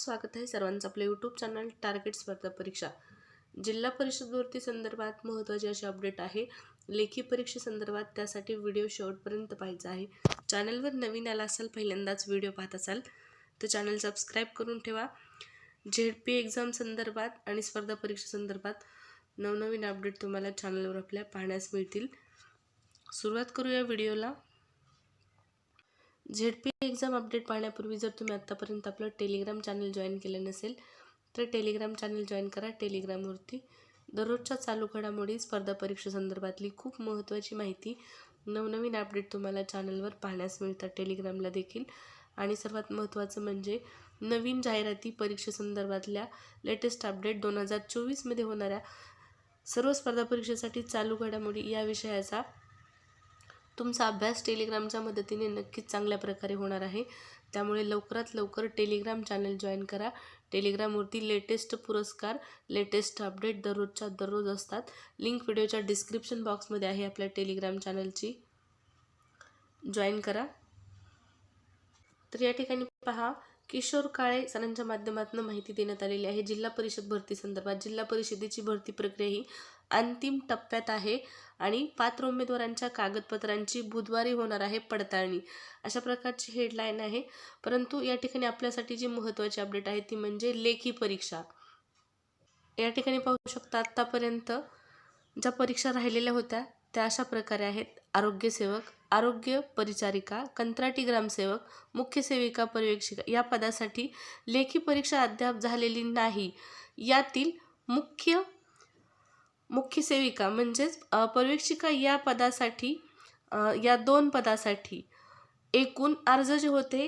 स्वागत आहे सर्वांचं आपलं यूट्यूब चॅनल टार्गेट स्पर्धा परीक्षा जिल्हा परिषद भरती संदर्भात महत्त्वाचे असे अपडेट आहे. लेखी परीक्षेसंदर्भात त्यासाठी व्हिडिओ शेवटपर्यंत पाहायचा आहे. चॅनलवर नवीन आला असाल पहिल्यांदाच व्हिडिओ पाहत असाल तर चॅनल सबस्क्राईब करून ठेवा. झेड पी एक्झाम संदर्भात आणि स्पर्धा परीक्षेसंदर्भात नवनवीन अपडेट तुम्हाला चॅनलवर आपल्या पाहण्यास मिळतील. सुरुवात करूया व्हिडिओला झेड पी एक्झाम अपडेट पाहण्यापूर्वी जर तुम्ही आत्तापर्यंत आपलं टेलिग्राम चॅनल जॉईन केलं नसेल तर टेलिग्राम चॅनल जॉईन करा टेलिग्रामवरती. दररोजच्या चालू घडामोडी स्पर्धा परीक्षेसंदर्भातली खूप महत्त्वाची माहिती नवनवीन अपडेट तुम्हाला चॅनलवर पाहण्यास मिळतात टेलिग्रामला देखील. आणि सर्वात महत्त्वाचं म्हणजे नवीन जाहिराती परीक्षेसंदर्भातल्या लेटेस्ट अपडेट दोन हजार चोवीसमध्ये होणाऱ्या सर्व स्पर्धा परीक्षेसाठी चालू घडामोडी या विषयाचा तुमचा अभ्यास टेलिग्रामच्या मदतीने नक्कीच चांगल्या प्रकारे होणार आहे. त्यामुळे लवकरात लवकर टेलिग्राम चॅनल जॉईन करा. टेलिग्रामवरती लेटेस्ट पुरस्कार लेटेस्ट अपडेट दररोजच्या दररोज असतात. लिंक व्हिडिओच्या डिस्क्रिप्शन बॉक्समध्ये आहे आपल्या टेलिग्राम चॅनलची. जॉईन करा. तर या ठिकाणी पहा किशोर काळे सरांच्या माध्यमातून माहिती देण्यात आलेली आहे. जिल्हा परिषद भरती संदर्भात जिल्हा परिषदेची भरती प्रक्रिया ही अंतिम टप्प्यात आहे आणि पात्र उमेदवारांच्या कागदपत्रांची बुधवारी होणार आहे पडताळणी. अशा प्रकारची हेडलाईन आहे. परंतु या ठिकाणी आपल्यासाठी जी महत्त्वाची अपडेट आहे ती म्हणजे लेखी परीक्षा. या ठिकाणी पाहू शकता आत्तापर्यंत ज्या परीक्षा राहिलेल्या होत्या त्या अशा प्रकारे आहेत. आरोग्यसेवक आरोग्य परिचारिका कंत्राटी ग्रामसेवक मुख्य सेविका पर्यवेक्षिका या पदासाठी लेखी परीक्षा अद्याप झालेली नाही. यातील मुख्य मुख्य सेविका म्हणजेच पर्यवेक्षिका या पदासाठी या दोन पदासाठी एकूण अर्ज जे होते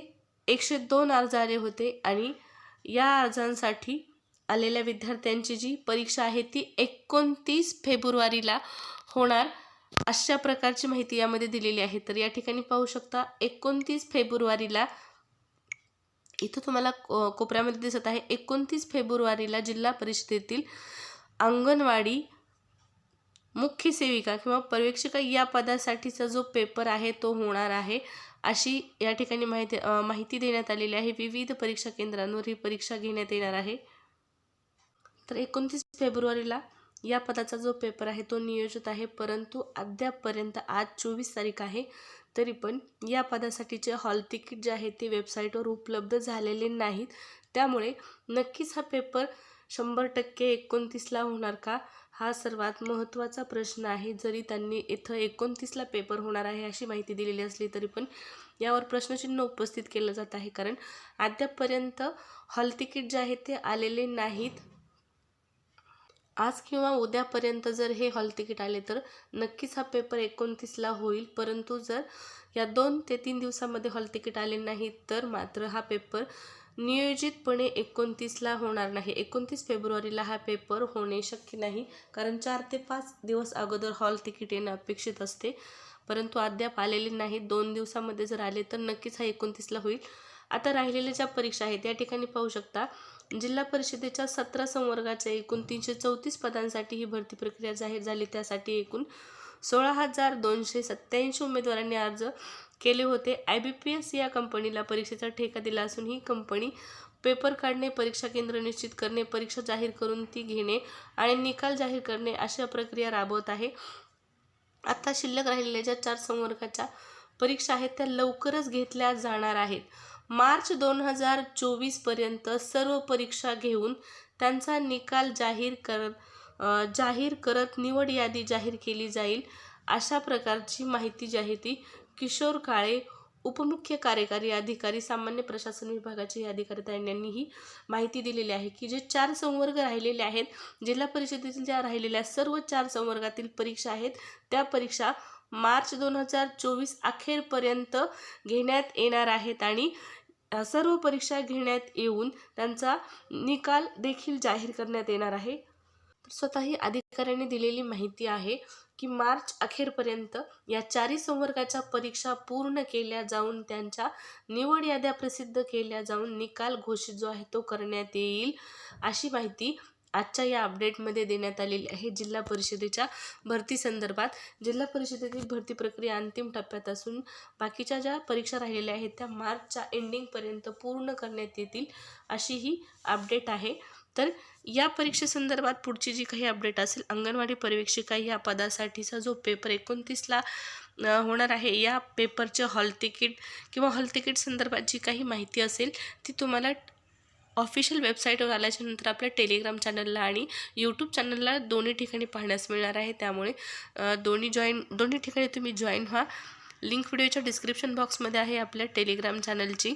एकशे दोन अर्ज आले होते आणि या अर्जांसाठी आलेल्या विद्यार्थ्यांची जी परीक्षा आहे ती एकोणतीस फेब्रुवारीला होणार. अशा प्रकारची माहिती यामध्ये दिलेली आहे. तर या ठिकाणी पाहू शकता एकोणतीस फेब्रुवारीला इथं तुम्हाला को- कोपऱ्यामध्ये दिसत आहे. एकोणतीस फेब्रुवारीला जिल्हा परिषदेतील अंगणवाडी मुख्य सेविका किंवा पर्यवेक्षिका या पदासाठीचा जो पेपर आहे तो होणार आहे. अशी या ठिकाणी माहिती माहिती देण्यात आलेली आहे. विविध परीक्षा केंद्रांवर ही परीक्षा घेण्यात येणार आहे. तर एकोणतीस फेब्रुवारीला या पदाचा जो पेपर आहे तो नियोजित आहे परंतु अद्यापपर्यंत आज चोवीस तारीख आहे तरी पण या पदासाठीचे हॉल तिकीट जे आहे ते वेबसाईटवर उपलब्ध झालेले नाहीत. त्यामुळे नक्कीच हा पेपर शंभर टक्के एकोणतीसला होणार का हा सर्वात महत्त्वाचा प्रश्न आहे. जरी त्यांनी इथं एकोणतीसला पेपर होणार आहे अशी माहिती दिलेली असली तरी पण यावर प्रश्नचिन्ह उपस्थित केलं जात आहे कारण अद्यापपर्यंत हॉल तिकीट जे आहे ते आलेले नाहीत. आज किंवा उद्यापर्यंत जर हे हॉल तिकीट आले तर नक्कीच हा पेपर एकोणतीसला होईल. परंतु जर या दोन ते तीन दिवसामध्ये हॉल तिकीट आले नाही तर मात्र हा पेपर नियोजितपणे एकोणतीसला होणार नाही. एकोणतीस फेब्रुवारीला हा पेपर होणे शक्य नाही कारण चार ते पाच दिवस अगोदर हॉल तिकीट येणं अपेक्षित असते. परंतु अद्याप आलेले नाही दोन दिवसामध्ये जर आले तर नक्कीच हा एकोणतीसला होईल. आता राहिलेल्या ज्या परीक्षा आहेत या ठिकाणी पाहू शकता जिल्हा परिषदेच्या सतरा संवर्गाच्या एकूण तीनशे चौतीस पदांसाठी ही भरती प्रक्रिया जाहीर झाली. त्यासाठी एकूण सोळा हजार दोनशे सत्त्याऐंशी उमेदवारांनी अर्ज केले होते. आय बी पी एस या कंपनीला परीक्षेचा ठेका दिला असून ही कंपनी पेपर काढणे परीक्षा केंद्र निश्चित करणे परीक्षा जाहीर करून ती घेणे आणि निकाल जाहीर करणे अशा प्रक्रिया राबवत आहे. आता शिल्लक राहिलेल्या ज्या चार संवर्गाच्या परीक्षा आहेत त्या लवकरच घेतल्या जाणार आहेत. मार्च दोन हजार चोवीसपर्यंत सर्व परीक्षा घेऊन त्यांचा निकाल जाहीर कर जाहीर करत निवड यादी जाहीर केली जाईल अशा प्रकारची माहिती जी आहे ती किशोर काळे उपमुख्य कार्यकारी अधिकारी सामान्य प्रशासन विभागाचे अधिकारी यांनी ही माहिती दिलेली आहे की जे चार संवर्ग राहिलेले आहेत जिल्हा परिषदेतील ज्या राहिलेल्या सर्व चार संवर्गातील परीक्षा आहेत त्या परीक्षा मार्च दोन हजार चोवीस अखेरपर्यंत घेण्यात येणार आहेत आणि सर्व परीक्षा घेण्यात येऊन त्यांचा निकाल देखील जाहीर करण्यात येणार आहे. तर स्वतःही अधिकाऱ्यांनी दिलेली माहिती आहे की मार्च अखेरपर्यंत या चारही संवर्गाच्या परीक्षा पूर्ण केल्या जाऊन त्यांच्या निवड याद्या प्रसिद्ध केल्या जाऊन निकाल घोषित जो आहे तो करण्यात येईल अशी माहिती आजच्या या अपडेटमध्ये देण्यात आलेली आहे जिल्हा परिषदेच्या भरती संदर्भात. जिल्हा परिषदेतील भरती प्रक्रिया अंतिम टप्प्यात असून बाकीच्या ज्या परीक्षा राहिलेल्या आहेत त्या मार्चच्या एंडिंगपर्यंत पूर्ण करण्यात येतील अशी ही अपडेट आहे. तर या परीक्षेसंदर्भात पुढची जी काही अपडेट असेल अंगणवाडी पर्यवेक्षिका या पदासाठीचा जो पेपर एकोणतीसला होणार आहे या पेपरचे हॉल तिकीट किंवा हॉल तिकीट संदर्भात जी काही माहिती असेल ती तुम्हाला ऑफिशियल वेबसाईटवर आल्याच्यानंतर आपल्या टेलिग्राम चॅनलला आणि यूट्यूब चॅनलला दोन्ही ठिकाणी पाहण्यास मिळणार आहे. त्यामुळे दोन्ही जॉईन दोन्ही ठिकाणी तुम्ही जॉईन व्हा. लिंक व्हिडिओच्या डिस्क्रिप्शन बॉक्समध्ये आहे आपल्या टेलिग्राम चॅनलची.